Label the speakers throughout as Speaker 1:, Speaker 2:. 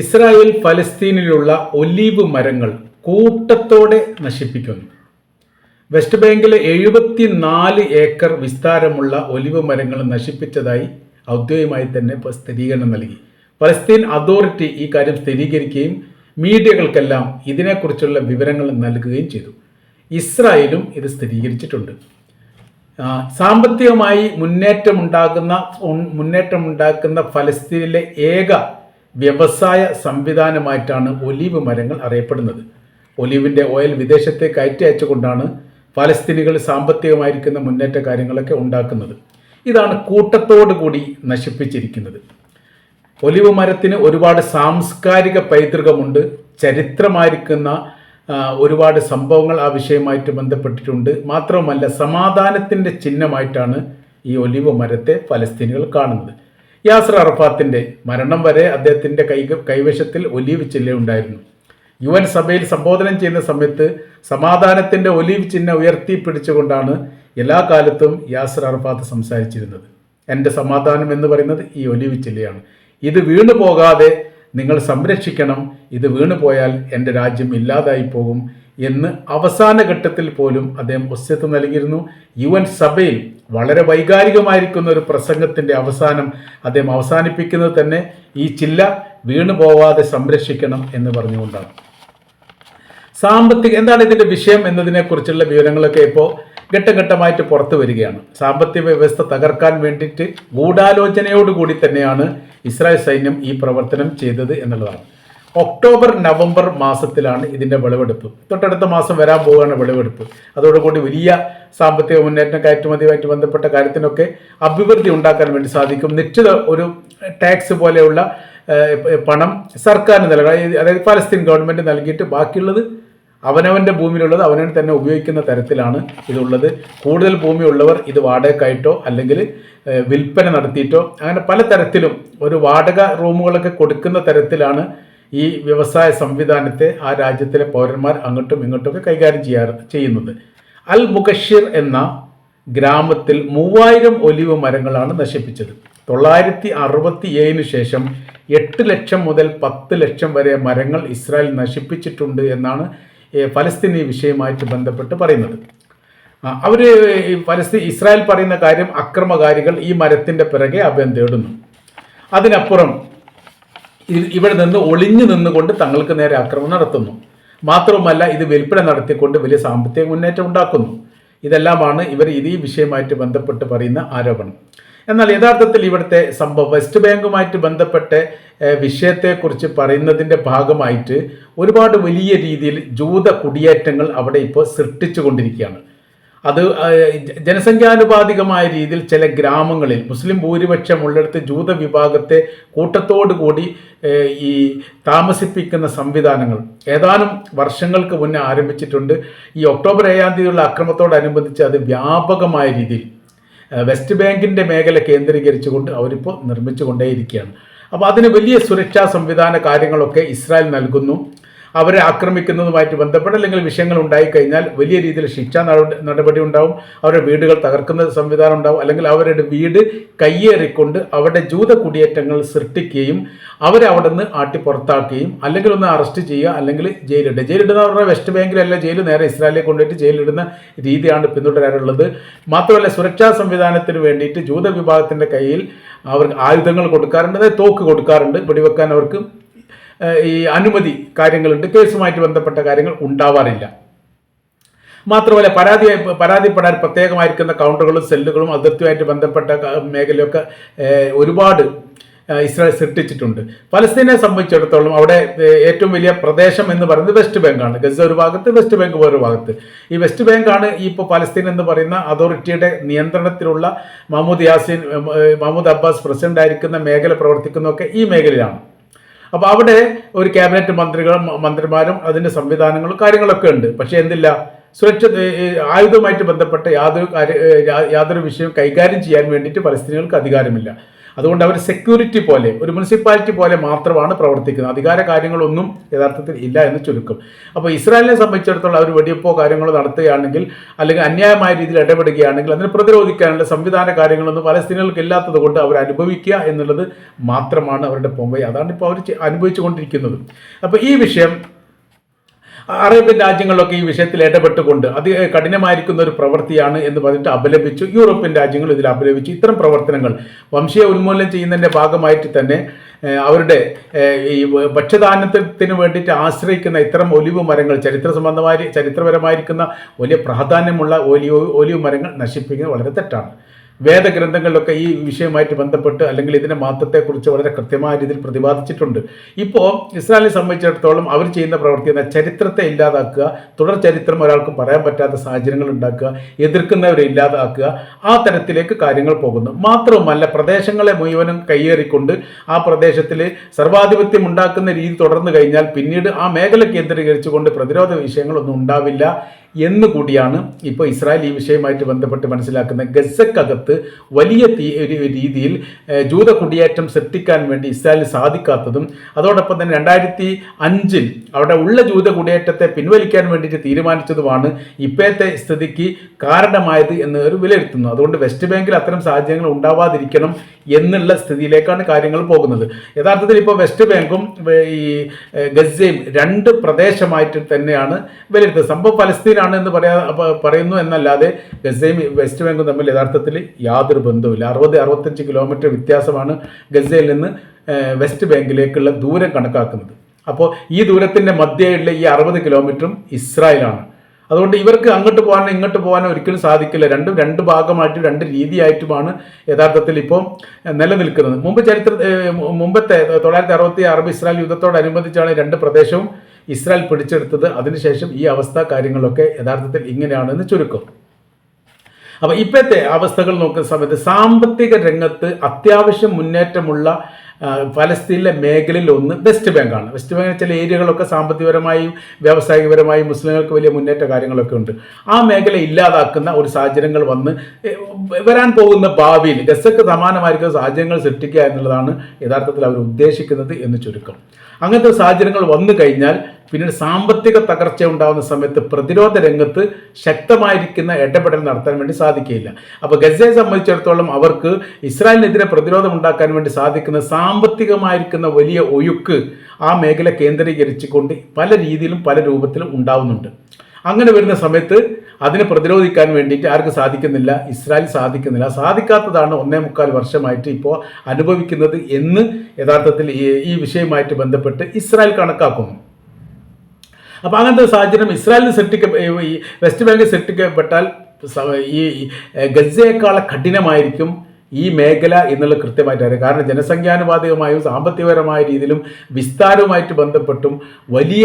Speaker 1: Israel ഫലസ്തീനിലുള്ള olive മരങ്ങൾ കൂട്ടത്തോടെ നശിപ്പിക്കുന്നു. വെസ്റ്റ് ബാങ്കിലെ എഴുപത്തിനാല് ഏക്കർ വിസ്താരമുള്ള ഒലിവ് മരങ്ങൾ നശിപ്പിച്ചതായി ഔദ്യോഗികമായി തന്നെ സ്ഥിരീകരണം നൽകി. ഫലസ്തീൻ അതോറിറ്റി ഈ കാര്യം സ്ഥിരീകരിക്കുകയും മീഡിയകൾക്കെല്ലാം ഇതിനെക്കുറിച്ചുള്ള വിവരങ്ങൾ നൽകുകയും ചെയ്തു. ഇസ്രായേലും ഇത് സ്ഥിരീകരിച്ചിട്ടുണ്ട്. സാമ്പത്തികമായി മുന്നേറ്റമുണ്ടാകുന്ന മുന്നേറ്റമുണ്ടാക്കുന്ന ഫലസ്തീനിലെ ഏക വ്യവസായ സംവിധാനമായിട്ടാണ് ഒലീവ് മരങ്ങൾ അറിയപ്പെടുന്നത്. ഒലീവിന്റെ ഓയിൽ വിദേശത്തേക്ക് കയറ്റി അയച്ചുകൊണ്ടാണ് ഫലസ്തീനികൾ സാമ്പത്തികമായിരിക്കുന്ന മുന്നേറ്റ കാര്യങ്ങളൊക്കെ ഉണ്ടാക്കുന്നത്. ഇതാണ് കൂട്ടത്തോടു കൂടി നശിപ്പിച്ചിരിക്കുന്നത്. ഒലിവ് മരത്തിന് ഒരുപാട് സാംസ്കാരിക പൈതൃകമുണ്ട്. ചരിത്രമായിരിക്കുന്ന ഒരുപാട് സംഭവങ്ങൾ ആ വിഷയമായിട്ട് ബന്ധപ്പെട്ടിട്ടുണ്ട്. മാത്രവുമല്ല സമാധാനത്തിന്റെ ചിഹ്നമായിട്ടാണ് ഈ ഒലിവ് മരത്തെ ഫലസ്തീനികൾ കാണുന്നത്. യാസർ അറഫാത്തിന്റെ മരണം വരെ അദ്ദേഹത്തിന്റെ കൈ കൈവശത്തിൽ ഒലീവ് ചില്ല ഉണ്ടായിരുന്നു. യു എൻ സഭയിൽ സംബോധന ചെയ്യുന്ന സമയത്ത് സമാധാനത്തിന്റെ ഒലീവ് ചിഹ്നം ഉയർത്തിപ്പിടിച്ചുകൊണ്ടാണ് എല്ലാ കാലത്തും യാസർ അറഫാത്ത് സംസാരിച്ചിരുന്നത്. എന്റെ സമാധാനം എന്ന് പറയുന്നത് ഈ ഒലീവ് ചില്ലയാണ് ഇത് വീണു പോകാതെ നിങ്ങൾ സംരക്ഷിക്കണം. ഇത് വീണു പോയാൽ എന്റെ രാജ്യം ഇല്ലാതായി പോകും. എന്ന് അവസാന ഘട്ടത്തിൽ പോലും അദ്ദേഹം ഒസ്യത്ത് നൽകിയിരുന്നു. യു എൻ സഭയിൽ വളരെ വൈകാരികമായിരിക്കുന്ന ഒരു പ്രസംഗത്തിന്റെ അവസാനം അദ്ദേഹം അവസാനിപ്പിക്കുന്നത് തന്നെ ഈ ചില്ല വീണു പോവാതെ സംരക്ഷിക്കണം എന്ന് പറഞ്ഞുകൊണ്ടാണ്. സാമ്പത്തിക എന്താണ് ഇതിന്റെ വിഷയം എന്നതിനെക്കുറിച്ചുള്ള വിവരങ്ങളൊക്കെ ഇപ്പോൾ ഘട്ടഘട്ടമായിട്ട് പുറത്തു വരികയാണ്. സാമ്പത്തിക വ്യവസ്ഥ തകർക്കാൻ വേണ്ടിയിട്ട് ഗൂഢാലോചനയോടുകൂടി തന്നെയാണ് ഇസ്രായേൽ സൈന്യം ഈ പ്രവർത്തനം ചെയ്തത് എന്നുള്ളതാണ്. ഒക്ടോബർ നവംബർ മാസത്തിലാണ് ഇതിന്റെ വിളവെടുപ്പ്. തൊട്ടടുത്ത മാസം വരാൻ പോവുകയാണ് വിളവെടുപ്പ്. അതോടുകൂടി വലിയ സാമ്പത്തിക മുന്നേറ്റം കയറ്റുമതിയുമായിട്ട് ബന്ധപ്പെട്ട കാര്യത്തിനൊക്കെ അഭിവൃദ്ധി ഉണ്ടാക്കാൻ വേണ്ടി സാധിക്കും. നിശ്ചിത ഒരു ടാക്സ് പോലെയുള്ള പണം സർക്കാരിന് നൽകണം. അതായത് പലസ്തീൻ ഗവൺമെന്റ് നൽകിയിട്ട് ബാക്കിയുള്ളത് അവനവന്റെ ഭൂമിയിലുള്ളത് അവനവൻ തന്നെ ഉപയോഗിക്കുന്ന തരത്തിലാണ് ഇതുള്ളത്. കൂടുതൽ ഭൂമിയുള്ളവർ ഇത് വാടകയ്ക്കായിട്ടോ അല്ലെങ്കിൽ വിൽപ്പന നടത്തിയിട്ടോ അങ്ങനെ പല തരത്തിലും ഒരു വാടക റൂമുകളൊക്കെ കൊടുക്കുന്ന തരത്തിലാണ് ഈ വ്യവസായ സംവിധാനത്തെ ആ രാജ്യത്തിലെ പൗരന്മാർ അങ്ങോട്ടും ഇങ്ങോട്ടുമൊക്കെ കൈകാര്യം ചെയ്യാറ് ചെയ്യുന്നത്. അൽ മുഖഷിർ എന്ന ഗ്രാമത്തിൽ മൂവായിരം ഒലിവ് മരങ്ങളാണ് നശിപ്പിച്ചത്. തൊള്ളായിരത്തി അറുപത്തി ഏഴിന് ശേഷം എട്ട് ലക്ഷം മുതൽ പത്ത് ലക്ഷം വരെ മരങ്ങൾ ഇസ്രായേൽ നശിപ്പിച്ചിട്ടുണ്ട് എന്നാണ് ഫലസ്തീനി വിഷയമായിട്ട് ബന്ധപ്പെട്ട് പറയുന്നത്. അവർ ഫലസ്തീൻ ഇസ്രായേൽ പറയുന്ന കാര്യം അക്രമകാരികൾ ഈ മരത്തിന്റെ പിറകെ അഭയം തേടുന്നു. അതിനപ്പുറം ഇവിടെ നിന്ന് ഒളിഞ്ഞു നിന്നുകൊണ്ട് തങ്ങൾക്ക് നേരെ ആക്രമണം നടത്തുന്നു. മാത്രവുമല്ല ഇത് വിൽപ്പന നടത്തിക്കൊണ്ട് വലിയ സാമ്പത്തിക മുന്നേറ്റം ഉണ്ടാക്കുന്നു. ഇതെല്ലാമാണ് ഇവർ ഇത് ഈ വിഷയമായിട്ട് ബന്ധപ്പെട്ട് പറയുന്ന ആരോപണം. എന്നാൽ യഥാർത്ഥത്തിൽ ഇവിടുത്തെ സംഭവം വെസ്റ്റ് ബാങ്കുമായിട്ട് ബന്ധപ്പെട്ട് വിഷയത്തെക്കുറിച്ച് പറയുന്നതിന്റെ ഭാഗമായിട്ട് ഒരുപാട് വലിയ രീതിയിൽ ജൂത കുടിയേറ്റങ്ങൾ അവിടെ ഇപ്പോൾ സൃഷ്ടിച്ചുകൊണ്ടിരിക്കുകയാണ്. അത് ജനസംഖ്യാനുപാതികമായ രീതിയിൽ ചില ഗ്രാമങ്ങളിൽ മുസ്ലിം ഭൂരിപക്ഷം ഉള്ളിടത്ത് ജൂത വിഭാഗത്തെ കൂട്ടത്തോടു കൂടി ഈ താമസിപ്പിക്കുന്ന സംവിധാനങ്ങൾ ഏതാനും വർഷങ്ങൾക്ക് മുന്നേ ആരംഭിച്ചിട്ടുണ്ട്. ഈ ഒക്ടോബർ ഏഴാം തീയതിയുള്ള അക്രമത്തോടനുബന്ധിച്ച് അത് വ്യാപകമായ രീതിയിൽ വെസ്റ്റ് ബാങ്കിന്റെ മേഖല കേന്ദ്രീകരിച്ചുകൊണ്ട് അവരിപ്പോൾ നിർമ്മിച്ചു കൊണ്ടേയിരിക്കുകയാണ് അപ്പോൾ അതിന് വലിയ സുരക്ഷാ സംവിധാന കാര്യങ്ങളൊക്കെ ഇസ്രായേൽ നൽകുന്നു. അവരെ ആക്രമിക്കുന്നതുമായിട്ട് ബന്ധപ്പെട്ട് അല്ലെങ്കിൽ വിഷയങ്ങൾ ഉണ്ടായിക്കഴിഞ്ഞാൽ വലിയ രീതിയിൽ ശിക്ഷാ നടപടി ഉണ്ടാവും. അവരുടെ വീടുകൾ തകർക്കുന്ന സംവിധാനം ഉണ്ടാവും. അല്ലെങ്കിൽ അവരുടെ വീട് കയ്യേറിക്കൊണ്ട് അവരുടെ ജൂത കുടിയേറ്റങ്ങൾ സൃഷ്ടിക്കുകയും അവരെ അവിടെ നിന്ന് ആട്ടി പുറത്താക്കുകയും അല്ലെങ്കിൽ ഒന്ന് അറസ്റ്റ് ചെയ്യുക അല്ലെങ്കിൽ ജയിലിടുക. ജയിലിടുന്ന അവരുടെ വെസ്റ്റ് ബാങ്കിലല്ല ജയിൽ നേരെ ഇസ്രായേലിൽ കൊണ്ടുപോയിട്ട് ജയിലിടുന്ന രീതിയാണ് പിന്തുടരാനുള്ളത് മാത്രമല്ല സുരക്ഷാ സംവിധാനത്തിന് വേണ്ടിയിട്ട് ജൂത വിഭാഗത്തിന്റെ കയ്യിൽ അവർക്ക് ആയുധങ്ങൾ കൊടുക്കാറുണ്ട്. അതായത് തോക്ക് കൊടുക്കാറുണ്ട്. പിടിവെക്കാൻ അവർക്ക് ഈ അനുമതി കാര്യങ്ങളുണ്ട് കേസുമായിട്ട് ബന്ധപ്പെട്ട കാര്യങ്ങൾ ഉണ്ടാവാറില്ല. മാത്രമല്ല പരാതി പരാതിപ്പെടാൻ പ്രത്യേകമായിരിക്കുന്ന കൗണ്ടറുകളും സെല്ലുകളും അതിർത്തിയുമായിട്ട് ബന്ധപ്പെട്ട മേഖലയൊക്കെ ഒരുപാട് ഇസ്രായേൽ സൃഷ്ടിച്ചിട്ടുണ്ട്. പലസ്തീനെ സംബന്ധിച്ചിടത്തോളം അവിടെ ഏറ്റവും വലിയ പ്രദേശം എന്ന് പറയുന്നത് വെസ്റ്റ് ബാങ്കാണ് ഗസ ഒരു ഭാഗത്ത് വെസ്റ്റ് ബാങ്ക് വേറൊരു ഭാഗത്ത്. ഈ വെസ്റ്റ് ബാങ്കാണ് ഇപ്പോൾ പലസ്തീൻ എന്ന് പറയുന്ന അതോറിറ്റിയുടെ നിയന്ത്രണത്തിലുള്ള Mahmoud Yasin Mahmoud Abbas president ആയിരിക്കുന്ന മേഖല പ്രവർത്തിക്കുന്നതൊക്കെ ഈ മേഖലയിലാണ്. അപ്പോൾ അവിടെ ഒരു ക്യാബിനറ്റ് മന്ത്രികളും മന്ത്രിമാരും അതിന്റെ സംവിധാനങ്ങളും കാര്യങ്ങളൊക്കെ ഉണ്ട്. പക്ഷേ എന്തില്ല? സുരക്ഷ ആയുധവുമായിട്ട് ബന്ധപ്പെട്ട യാതൊരു കാര്യ യാതൊരു വിഷയവും കൈകാര്യം ചെയ്യാൻ വേണ്ടിയിട്ട് പരിസ്ഥിതികൾക്ക് അധികാരമില്ല. അതുകൊണ്ട് അവർ സെക്യൂരിറ്റി പോലെ ഒരു മുനിസിപ്പാലിറ്റി പോലെ മാത്രമാണ് പ്രവർത്തിക്കുന്നത്. അധികാര കാര്യങ്ങളൊന്നും യഥാർത്ഥത്തിൽ ഇല്ല എന്ന് ചുരുക്കം. അപ്പോൾ ഇസ്രായേലിനെ സംബന്ധിച്ചിടത്തോളം അവർ വെടിയപ്പോ കാര്യങ്ങളോ നടത്തുകയാണെങ്കിൽ അല്ലെങ്കിൽ അന്യായമായ രീതിയിൽ ഇടപെടുകയാണെങ്കിൽ അതിനെ പ്രതിരോധിക്കാനുള്ള സംവിധാന കാര്യങ്ങളൊന്നും പലസ്തീനുകൾക്ക് ഇല്ലാത്തത് കൊണ്ട് അവർ അനുഭവിക്കുക എന്നുള്ളത് മാത്രമാണ് അവരുടെ പൊമ്പ. അതാണ് ഇപ്പോൾ അവർ അനുഭവിച്ചു അനുഭവിച്ചുകൊണ്ടിരിക്കുന്നത്. അപ്പോൾ ഈ വിഷയം അറേബ്യൻ രാജ്യങ്ങളിലൊക്കെ ഈ വിഷയത്തിൽ ഇടപെട്ടുകൊണ്ട് അത് കഠിനമായിരിക്കുന്ന ഒരു പ്രവൃത്തിയാണ് എന്ന് പറഞ്ഞിട്ട് അപലപിച്ചു. യൂറോപ്യൻ രാജ്യങ്ങൾ ഇതിൽ അപലപിച്ചു. ഇത്തരം പ്രവർത്തനങ്ങൾ വംശീയ ഉന്മൂലനം ചെയ്യുന്നതിന്റെ ഭാഗമായിട്ട് തന്നെ അവരുടെ ഈ ഭക്ഷ്യധാന്യത്തിന് വേണ്ടിയിട്ട് ആശ്രയിക്കുന്ന ഇത്തരം ഒലിവ് മരങ്ങൾ ചരിത്ര സംബന്ധമായി ചരിത്രപരമായിരിക്കുന്ന വലിയ പ്രാധാന്യമുള്ള ഒലിവ് ഒലിവ് മരങ്ങൾ നശിപ്പിക്കുന്നത് വളരെ തെറ്റാണ്. വേദഗ്രന്ഥങ്ങളിലൊക്കെ ഈ വിഷയവുമായിട്ട് ബന്ധപ്പെട്ട് അല്ലെങ്കിൽ ഇതിന്റെ മഹത്വത്തെക്കുറിച്ച് വളരെ കൃത്യമായ രീതിയിൽ പ്രതിപാദിച്ചിട്ടുണ്ട്. ഇപ്പോൾ ഇസ്രായേലിനെ സംബന്ധിച്ചിടത്തോളം അവർ ചെയ്യുന്ന പ്രവൃത്തി എന്ന ചരിത്രത്തെ ഇല്ലാതാക്കുക തുടർ ചരിത്രം ഒരാൾക്ക് പറയാൻ പറ്റാത്ത സാഹചര്യങ്ങൾ ഉണ്ടാക്കുക എതിർക്കുന്നവരെ ഇല്ലാതാക്കുക ആ തരത്തിലേക്ക് കാര്യങ്ങൾ പോകുന്നു. മാത്രവുമല്ല പ്രദേശങ്ങളെ മുഴുവനും കയ്യേറിക്കൊണ്ട് ആ പ്രദേശത്തിൽ സർവാധിപത്യം ഉണ്ടാക്കുന്ന രീതി തുടർന്നു കഴിഞ്ഞാൽ പിന്നീട് ആ മേഖല കേന്ദ്രീകരിച്ചുകൊണ്ട് പ്രതിരോധ വിഷയങ്ങളൊന്നും ഉണ്ടാവില്ല. എന്നുകൂടിയാണ് ഇപ്പോൾ ഇസ്രായേൽ ഈ വിഷയമായിട്ട് ബന്ധപ്പെട്ട് മനസ്സിലാക്കുന്ന ഗസക്കകത്ത് വലിയ രീതിയിൽ ജൂത കുടിയേറ്റം സൃഷ്ടിക്കാൻ വേണ്ടി ഇസ്രായേലിന് സാധിക്കാത്തതും അതോടൊപ്പം തന്നെ രണ്ടായിരത്തി അഞ്ചിൽ അവിടെ ഉള്ള ജൂത കുടിയേറ്റത്തെ പിൻവലിക്കാൻ വേണ്ടിയിട്ട് തീരുമാനിച്ചതുമാണ് ഇപ്പോഴത്തെ സ്ഥിതിക്ക് കാരണമായത് എന്ന് ഒരു വിലയിരുത്തുന്നു. അതുകൊണ്ട് വെസ്റ്റ് ബാങ്കിൽ അത്തരം സാഹചര്യങ്ങൾ ഉണ്ടാവാതിരിക്കണം എന്നുള്ള സ്ഥിതിയിലേക്കാണ് കാര്യങ്ങൾ പോകുന്നത്. യഥാർത്ഥത്തിൽ ഇപ്പോൾ വെസ്റ്റ് ബാങ്കും ഈ ഗസയും രണ്ട് പ്രദേശമായിട്ട് തന്നെയാണ് വിലയിരുത്തുന്നത്. സംഭവം പലസ്തീനാണ് എന്ന് പറയാ പറയുന്നു എന്നല്ലാതെ ഗസയും വെസ്റ്റ് ബാങ്കും തമ്മിൽ യഥാർത്ഥത്തിൽ യാതൊരു ബന്ധവുമില്ല. അറുപത് അറുപത്തഞ്ച് കിലോമീറ്റർ വ്യത്യാസമാണ് ഗസയിൽ നിന്ന് വെസ്റ്റ് ബാങ്കിലേക്കുള്ള ദൂരം കണക്കാക്കുന്നത്. അപ്പോൾ ഈ ദൂരത്തിന്റെ മധ്യയുള്ള ഈ അറുപത് കിലോമീറ്ററും ഇസ്രായേലാണ്. അതുകൊണ്ട് ഇവർക്ക് അങ്ങോട്ട് പോകാനോ ഇങ്ങോട്ട് പോകാനോ ഒരിക്കലും സാധിക്കില്ല. രണ്ടും രണ്ട് ഭാഗമായിട്ടും രണ്ട് രീതിയായിട്ടുമാണ് യഥാർത്ഥത്തിൽ ഇപ്പോൾ നിലനിൽക്കുന്നത്. മുമ്പ് ചരിത്ര മുമ്പത്തെ തൊള്ളായിരത്തി അറുപത്തി അറബ് ഇസ്രായേൽ യുദ്ധത്തോടനുബന്ധിച്ചാണ് രണ്ട് പ്രദേശവും ഇസ്രായേൽ പിടിച്ചെടുത്തത് അതിനുശേഷം ഈ അവസ്ഥ കാര്യങ്ങളൊക്കെ യഥാർത്ഥത്തിൽ ഇങ്ങനെയാണെന്ന് ചുരുക്കം. അപ്പോൾ ഇപ്പോഴത്തെ അവസ്ഥകൾ നോക്കുന്ന സമയത്ത് സാമ്പത്തിക രംഗത്ത് അത്യാവശ്യം മുന്നേറ്റമുള്ള ഫലസ്തീനിലെ മേഖലയിൽ ഒന്ന് വെസ്റ്റ് ബാങ്കാണ് വെസ്റ്റ് ബാങ്കിൽ ചില ഏരിയകളൊക്കെ സാമ്പത്തികപരമായും വ്യാവസായികപരമായും മുസ്ലിങ്ങൾക്ക് വലിയ മുന്നേറ്റ കാര്യങ്ങളൊക്കെ ഉണ്ട്. ആ മേഖല ഇല്ലാതാക്കുന്ന ഒരു സാഹചര്യങ്ങൾ വന്ന് വരാൻ പോകുന്ന ഭാവിയിൽ ഗസക്ക് സമാനമായിരിക്കുന്ന സാഹചര്യങ്ങൾ സൃഷ്ടിക്കുക എന്നുള്ളതാണ് യഥാർത്ഥത്തിൽ അവർ ഉദ്ദേശിക്കുന്നത് എന്ന് ചുരുക്കം. അങ്ങനത്തെ സാഹചര്യങ്ങൾ വന്നു കഴിഞ്ഞാൽ പിന്നീട് സാമ്പത്തിക തകർച്ച ഉണ്ടാകുന്ന സമയത്ത് പ്രതിരോധ രംഗത്ത് ശക്തമായിരിക്കുന്ന ഇടപെടൽ നടത്താൻ വേണ്ടി സാധിക്കുകയില്ല. അപ്പോൾ ഗസയെ സംബന്ധിച്ചിടത്തോളം അവർക്ക് ഇസ്രായേലിനെതിരെ പ്രതിരോധം ഉണ്ടാക്കാൻ വേണ്ടി സാധിക്കുന്ന സാമ്പത്തികമായിരിക്കുന്ന വലിയ ഒഴുക്ക് ആ മേഖല കേന്ദ്രീകരിച്ചുകൊണ്ട് പല രീതിയിലും പല രൂപത്തിലും ഉണ്ടാവുന്നുണ്ട്. അങ്ങനെ വരുന്ന സമയത്ത് അതിനെ പ്രതിരോധിക്കാൻ വേണ്ടിയിട്ട് ആർക്ക് സാധിക്കുന്നില്ല? ഇസ്രായേൽ സാധിക്കുന്നില്ല. സാധിക്കാത്തതാണ് ഒന്നേ മുക്കാൽ വർഷമായിട്ട് ഇപ്പോൾ അനുഭവിക്കുന്നത് എന്ന് യഥാർത്ഥത്തിൽ ഈ വിഷയവുമായിട്ട് ബന്ധപ്പെട്ട് ഇസ്രായേൽ കണക്കാക്കുന്നു. അപ്പോൾ അങ്ങനത്തെ സാഹചര്യം ഇസ്രായേലിന് സൃഷ്ടിക്ക ഈ വെസ്റ്റ് ബാങ്ക് സൃഷ്ടിക്കപ്പെട്ടാൽ സ- ഈ ഗസയേക്കാളെ കഠിനമായിരിക്കും ഈ മേഖല എന്നുള്ള കൃത്യമായിട്ട് അറിയാം കാരണം ജനസംഖ്യാനുപാതികമായും സാമ്പത്തികപരമായ രീതിയിലും വിസ്താരവുമായിട്ട് ബന്ധപ്പെട്ടും വലിയ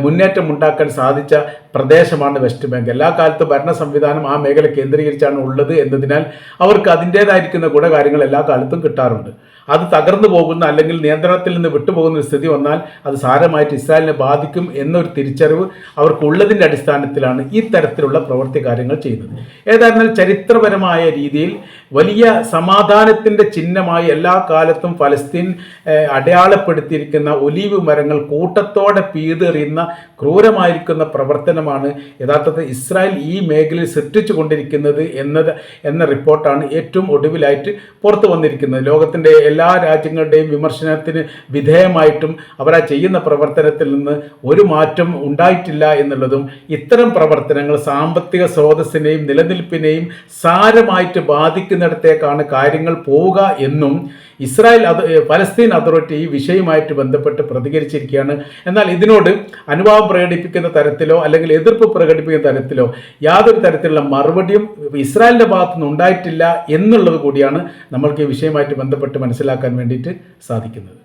Speaker 1: മുന്നേറ്റം ഉണ്ടാക്കാൻ സാധിച്ച പ്രദേശമാണ് വെസ്റ്റ് ബാങ്ക്. എല്ലാ കാലത്തും ഭരണ സംവിധാനം ആ മേഖല കേന്ദ്രീകരിച്ചാണ് ഉള്ളത് എന്നതിനാൽ അവർക്ക് അതിന്റേതായിരിക്കുന്ന ഗുണകാര്യങ്ങൾ എല്ലാ കാലത്തും കിട്ടാറുണ്ട്. അത് തകർന്നു പോകുന്ന അല്ലെങ്കിൽ നിയന്ത്രണത്തിൽ നിന്ന് വിട്ടുപോകുന്ന ഒരു സ്ഥിതി വന്നാൽ അത് സാരമായിട്ട് ഇസ്രായേലിനെ ബാധിക്കും എന്നൊരു തിരിച്ചറിവ് അവർക്കുള്ളതിന്റെ അടിസ്ഥാനത്തിലാണ് ഈ തരത്തിലുള്ള പ്രവൃത്തി കാര്യങ്ങൾ ചെയ്യുന്നത്. ഏതായിരുന്നാൽ ചരിത്രപരമായ രീതിയിൽ വലിയ സമാധാനത്തിന്റെ ചിഹ്നമായി എല്ലാ കാലത്തും ഫലസ്തീൻ അടയാളപ്പെടുത്തിയിരിക്കുന്ന ഒലീവ് മരങ്ങൾ കൂട്ടത്തോടെ പീതെറിയുന്ന ക്രൂരമായിരിക്കുന്ന പ്രവർത്തനമാണ് യഥാർത്ഥത്തിൽ ഇസ്രായേൽ ഈ മേഖലയിൽ സൃഷ്ടിച്ചു കൊണ്ടിരിക്കുന്നത് എന്നത് എന്ന റിപ്പോർട്ടാണ് ഏറ്റവും ഒടുവിലായിട്ട് പുറത്തു വന്നിരിക്കുന്നത്. ലോകത്തിന്റെ എല്ലാ രാജ്യങ്ങളുടെയും വിമർശനത്തിന് വിധേയമായിട്ടും അവർ ആ ചെയ്യുന്ന പ്രവർത്തനത്തിൽ നിന്ന് ഒരു മാറ്റം ഉണ്ടായിട്ടില്ല എന്നുള്ളതും ഇത്തരം പ്രവർത്തനങ്ങൾ സാമ്പത്തിക സ്രോതസ്സിനെയും നിലനിൽപ്പിനെയും സാരമായിട്ട് ബാധിക്കുന്നിടത്തേക്കാണ് കാര്യങ്ങൾ പോവുക എന്നും ഇസ്രായേൽ അത് പലസ്തീൻ അതോറിറ്റി ഈ വിഷയവുമായിട്ട് ബന്ധപ്പെട്ട് പ്രതികരിച്ചിരിക്കുകയാണ്. എന്നാൽ ഇതിനോട് അനുഭാവം പ്രകടിപ്പിക്കുന്ന തരത്തിലോ അല്ലെങ്കിൽ എതിർപ്പ് പ്രകടിപ്പിക്കുന്ന തരത്തിലോ യാതൊരു തരത്തിലുള്ള മറുപടിയും ഇസ്രായേലിന്റെ ഭാഗത്തുനിന്ന് ഉണ്ടായിട്ടില്ല എന്നുള്ളത് കൂടിയാണ് നമ്മൾക്ക് ഈ വിഷയവുമായിട്ട് ബന്ധപ്പെട്ട് മനസ്സിലാക്കാൻ വേണ്ടിയിട്ട് സാധിക്കുന്നത്.